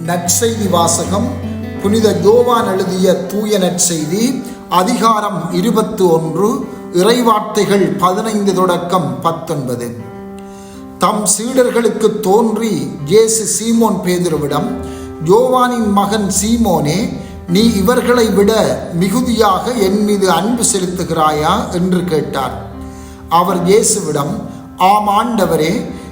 நற்செய்தி வாசகம் புனித யோவான் எழுதிய தூய நற்செய்தி அதிகாரம் இருபத்து ஒன்று இறைவார்த்தைகள் பதினைந்து தொடக்கம் பத்தொன்பது. தம் சீடர்களுக்கு தோன்றி இயேசு சீமோன் பேதுருவிடம் யோவானின் மகன் சீமோனே நீ இவர்களை விட மிகுதியாக என் மீது அன்பு செலுத்துகிறாயா? என்று கேட்டார். அவர் இயேசுவிடம் ஆம் ஆண்டவரே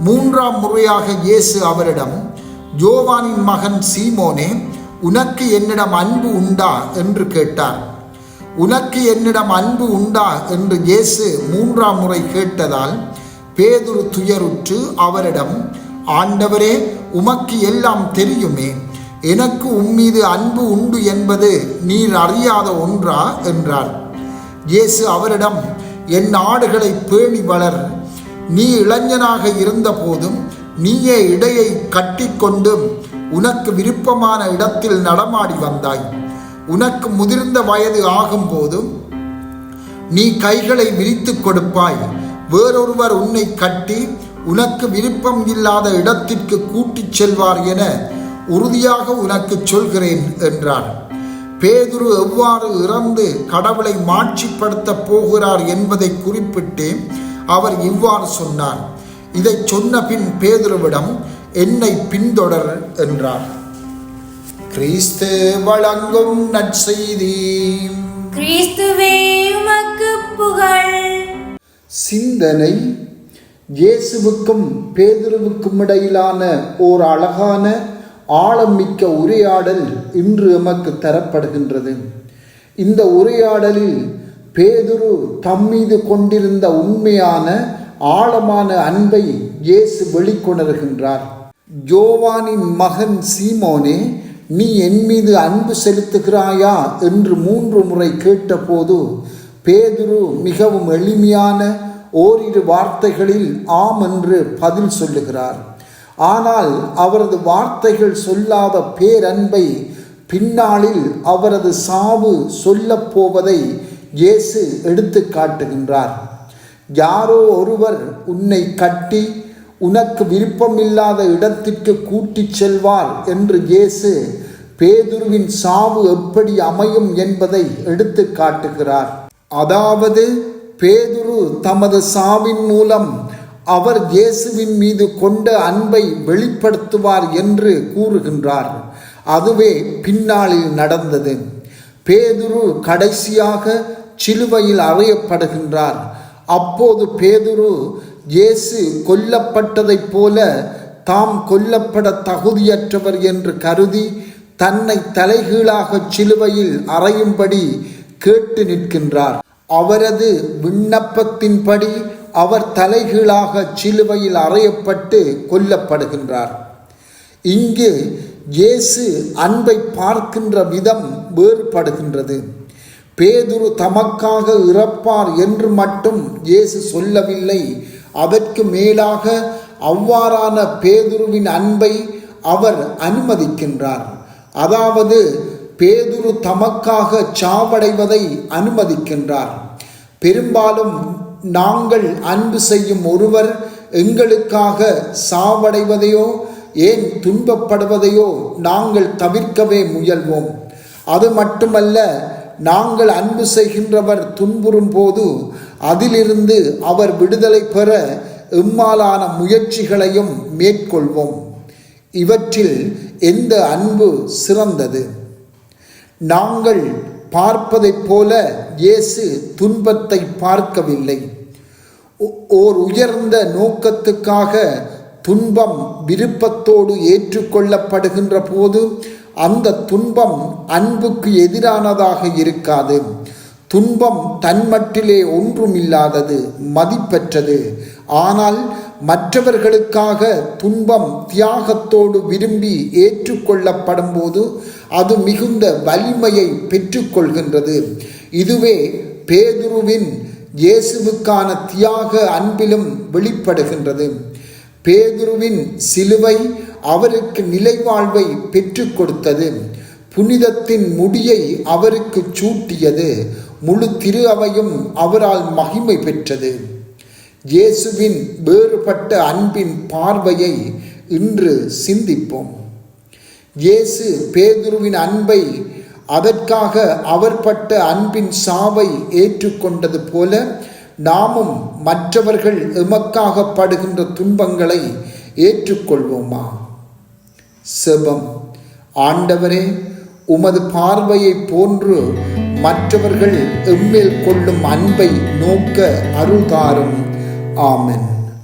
மூன்றாம் முறையாக இயேசு அவரிடம் ஜோவானின் மகன் சீமோனே உனக்கு என்னிடம் அன்பு உண்டா? என்று கேட்டார். உனக்கு என்னிடம் அன்பு உண்டா? என்று இயேசு மூன்றாம் முறை கேட்டதால் பேதுரு துயருற்று அவரிடம் ஆண்டவரே உமக்கு எல்லாம் தெரியுமே எனக்கு உம்மீது அன்பு உண்டு என்பது நீர் அறியாத ஒன்றா? என்றார். இயேசு அவரிடம் என் ஆடுகளை பேணி வளர் நீ இளைஞனாக இருந்தபோதும் நீயே இடையை கட்டிக்கொண்டும் உனக்கு விருப்பமான இடத்தில் நடமாடி வந்தாய். உனக்கு முதிர்ந்த வயது ஆகும்போதும் நீ கைகளை விரித்துக் கொடுப்பாய். வேறொருவர் உன்னை கட்டி உனக்கு விருப்பம் இல்லாத இடத்திற்கு கூட்டிச் செல்வார் என உறுதியாக உனக்கு சொல்கிறேன் என்றார். பேதுரு எவ்வாறு இறந்து கடவுளை மாட்சிப்படுத்தப் போகிறார் என்பதை குறிப்பிட்டு அவர் இவ்வாறு சொன்னார். இதை சொன்ன பின் பேதுருவிடம் என்னை பின்தொடர் என்றார். கிறிஸ்து வழங்கும் நற்செய்தி. கிறிஸ்துவே உமக்கு புகழ். சிந்தனை இயேசுவுக்கும் பேதுருவுக்கும் இடையிலான ஓர் அழகான ஆழமிக்க உரையாடல் இன்று எமக்கு தரப்படுகின்றது. இந்த உரையாடலில் பேதுரு தம்மீது கொண்டிருந்த உண்மையான ஆழமான அன்பை இயேசு வெளிக்கொணர்கின்றார். ஜோவானின் மகன் சீமோனே நீ என் மீது அன்பு செலுத்துகிறாயா? என்று மூன்று முறை கேட்டபோது பேதுரு மிகவும் எளிமையான ஓரிரு வார்த்தைகளில் ஆம் என்று பதில் சொல்லுகிறார். ஆனால் அவரது வார்த்தைகள் சொல்லாத பேரன்பை பின்னாளில் அவரது சாவு சொல்லப்போவதை போவதை இயேசு எடுத்து காட்டுகின்றார். யாரோ ஒருவர் உன்னை கட்டி உனக்கு விருப்பமில்லாத இடத்திற்கு கூட்டிச் செல்வார் என்று இயேசு பேதுருவின் சாவு எப்படி அமையும் என்பதை எடுத்து காட்டுகிறார். அதாவது பேதுரு தமது சாவின் மூலம் அவர் இயேசுவின் மீது கொண்ட அன்பை வெளிப்படுத்துவார் என்று கூறுகின்றார். அதுவே பின்னாளில் நடந்தது. பேதுரு கடைசியாக சிலுவையில் அறையப்படுகின்றார். அப்போது பேதுரு இயேசு கொல்லப்பட்டதைப் போல தாம் கொல்லப்பட தகுதியற்றவர் என்று கருதி தன்னை தலைகீழாக சிலுவையில் அறையும்படி கேட்டு நிற்கின்றார். அவரது விண்ணப்பத்தின்படி அவர் தலைகீழாக சிலுவையில் அறையப்பட்டு கொல்லப்படுகின்றார். இங்கு இயேசு அன்பை பார்க்கின்ற விதம் வேறுபடுகின்றது. பேதுரு தமக்காக இறப்பார் என்று மட்டும் இயேசு சொல்லவில்லை. அதற்கு மேலாக அவ்வாறான பேதுருவின் அன்பை அவர் அனுமதிக்கின்றார். அதாவது பேதுரு தமக்காக சாவடைவதை அனுமதிக்கின்றார். பெரும்பாலும் நாங்கள் அன்பு செய்யும் ஒருவர் எங்களுக்காக சாவடைவதையோ ஏன் துன்பப்படுவதையோ நாங்கள் தவிர்க்கவே முயல்வோம். அது மட்டுமல்ல நாங்கள் அன்பு செய்கின்றவர் துன்புறும் போது அதிலிருந்து அவர் விடுதலை பெற எம்மாலான முயற்சிகளையும் மேற்கொள்வோம். இவற்றில் எந்த அன்பு சிறந்தது? நாங்கள் பார்ப்பதைப் போல இயேசு துன்பத்தை பார்க்கவில்லை. ஓர் உயர்ந்த நோக்கத்துக்காக துன்பம் விருப்பத்தோடு ஏற்றுக்கொள்ளப்படுகின்ற போது அந்த துன்பம் அன்புக்கு எதிரானதாக இருக்காது. துன்பம் தன்மட்டிலே ஒன்றுமில்லாதது மதிப்பற்றது. ஆனால் மற்றவர்களுக்காக துன்பம் தியாகத்தோடு விரும்பி ஏற்றுக்கொள்ளப்படும் போது அது மிகுந்த வலிமையை பெற்றுக்கொள்கின்றது. இதுவே பேதுருவின் இயேசுவுக்கான தியாக அன்பிலும் வெளிப்படுகின்றது. பேதுருவின் சிலுவை அவருக்கு நிலைவாழ்வை பெற்றுக் கொடுத்தது. புனிதத்தின் முடியை அவருக்கு சூட்டியது. முழு திரு அவையும் அவரால் மகிமை பெற்றது. இயேசுவின் வேறுபட்ட அன்பின் பார்வையை இன்று சிந்திப்போம். இயேசு பேதுருவின் அன்பை அதற்காக அவர் பட்ட அன்பின் சாவை ஏற்றுக்கொண்டது போல நாமும் மற்றவர்கள் எமக்காக படுகின்ற துன்பங்களை ஏற்றுக்கொள்வோமா? செபம். ஆண்டவரே உமது பார்வையை போன்று மற்றவர்கள் எம்மேல் கொள்ளும் அன்பை நோக்க அருள்தாரும். ஆமென்.